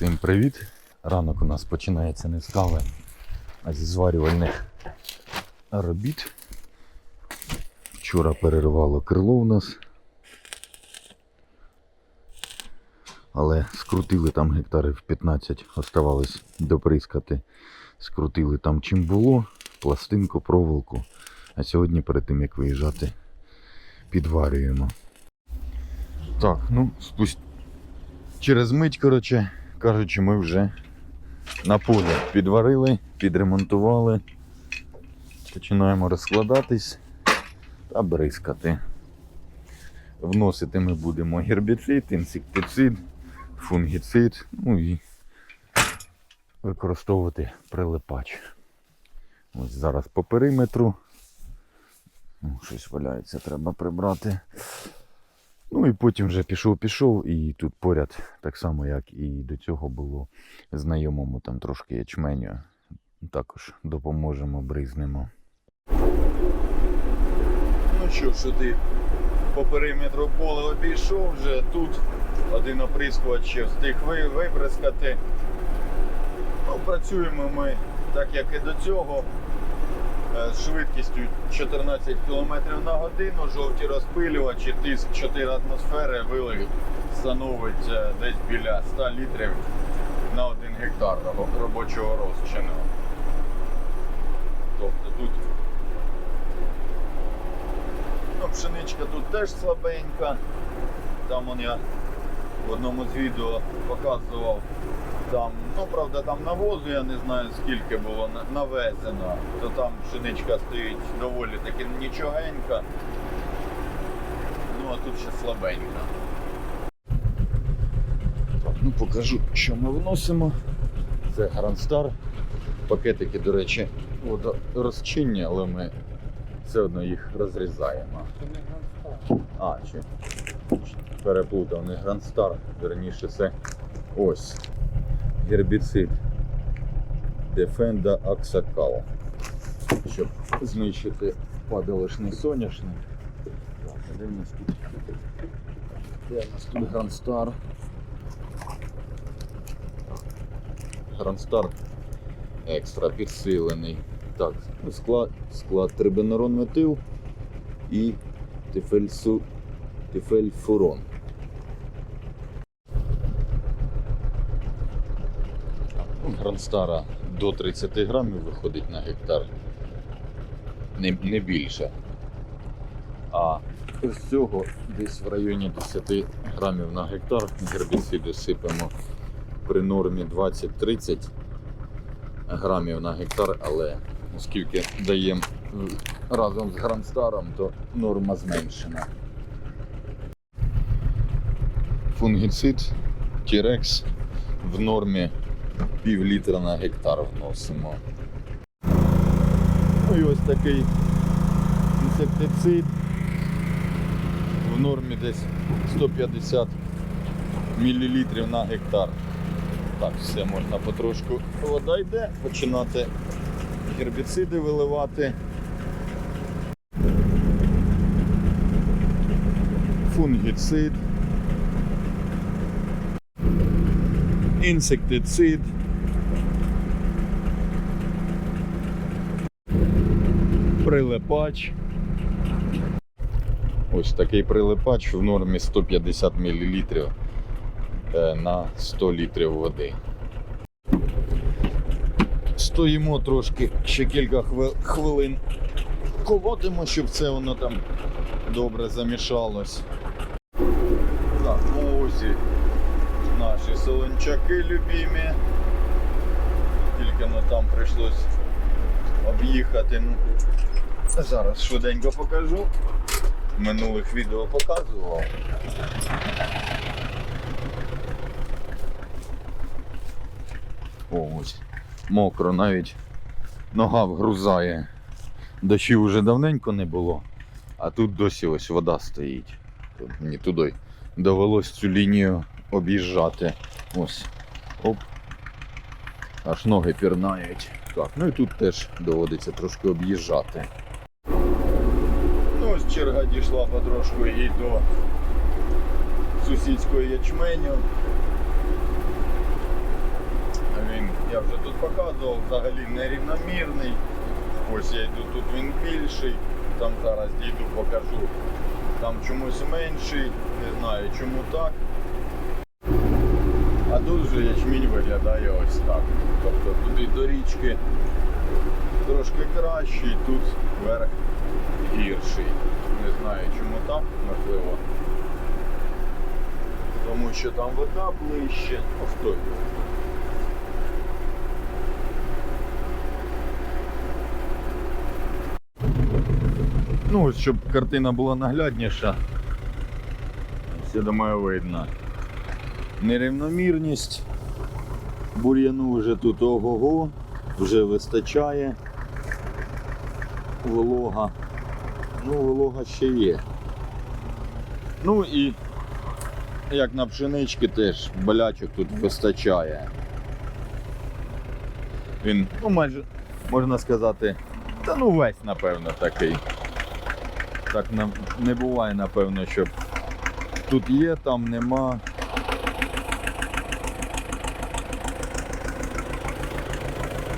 Всім привіт! Ранок у нас починається не з кави, а зі зварювальних робіт. Вчора перервало крило у нас. Але скрутили там гектарів 15, оставалось доприскати. Скрутили там чим було, пластинку, проволоку. А сьогодні перед тим як виїжджати, підварюємо. Так, ну, спусть... через мить, коротше, кажучи, ми вже на полі підварили, підремонтували. Починаємо розкладатись та бризкати. Вносити ми будемо гербіцид, інсектицид, фунгіцид, ну і використовувати прилипач. Ось зараз по периметру. Ну, щось валяється, треба прибрати. Ну і потім вже пішов-пішов, і тут поряд, так само, як і до цього було знайомому там трошки ячменю. Також допоможемо, бризнемо. Ну що ж, ти по периметру поле обійшов вже тут один оприскувач ще встиг вибризкати. Ну, працюємо ми так як і до цього. Е, З швидкістю 14 км на годину, жовті розпилювачі, тиск 4 атмосфери, вилив становить е, десь біля 100 літрів на 1 гектар робочого розчину. Тобто тут ну, пшеничка тут теж слабенька. Там он я в одному з відео показував. Там, ну правда, там навозу я не знаю скільки було навезено, то там пшеничка стоїть доволі таки нічогенька. Ну а тут ще слабенька. Так, ну покажу, що ми вносимо. Це Грандстар. Пакетики, до речі, водорозчинні, але ми все одно їх розрізаємо. А, чи переплутав, не Грандстар, верніше це ось гербіцид Defenda Axacal, щоб знищити падалишний соняшник. Так, де в нас тут? Де в нас тут Грандстар? Грандстар екстра підсилений. Так, склад, склад трибенерон метил і тифельсу, тифельфурон. Ну, Грандстара до 30 грамів виходить на гектар. Не, не більше. А з цього десь в районі 10 грамів на гектар гербіциду сипемо при нормі 20-30 грамів на гектар, але оскільки даємо разом з Грандстаром, то норма зменшена. Фунгіцид Тірекс в нормі пів літра на гектар вносимо. Ну і ось такий інсектицид в нормі десь 150 мл на гектар. Так, все можна потрошку. Вода йде, починати гербіциди виливати. Фунгіцид. Інсектицид. Прилипач. Ось такий прилипач в нормі 150 мл е, на 100 літрів води. Стоїмо трошки ще кілька хвилин. Колотимо, щоб це воно там добре замішалось. Так, ну ось і наші любимі. Тільки ну, там прийшлось об'їхати. Ну, зараз швиденько покажу. Минулих відео показував. О, ось. Мокро навіть нога вгрузає. Дощів вже давненько не було, а тут досі ось вода стоїть. Тут Мені туди довелось цю лінію об'їжджати. Ось. Оп. Аж ноги пірнають. Так, ну і тут теж доводиться трошки об'їжджати. Ну ось черга дійшла потрошку і до сусідської ячменю. Він, я вже тут показував, взагалі нерівномірний. Ось я йду, тут він більший, там зараз дійду, покажу. Там чомусь менший, не знаю чому так. Тут вже ячмінь виглядає ось так. Тобто туди до річки трошки кращий, тут верх гірший. Не знаю чому так, можливо. Тому що там вода ближче. Ну, його знає. Ну, щоб картина була наглядніша. Все, думаю, видно. Нерівномірність. Бур'яну вже тут ого-го, вже вистачає. Волога. Ну, волога ще є. Ну і як на пшенички теж болячок тут вистачає. Він, ну майже, можна сказати, та ну весь, напевно, такий. Так не буває, напевно, щоб тут є, там нема.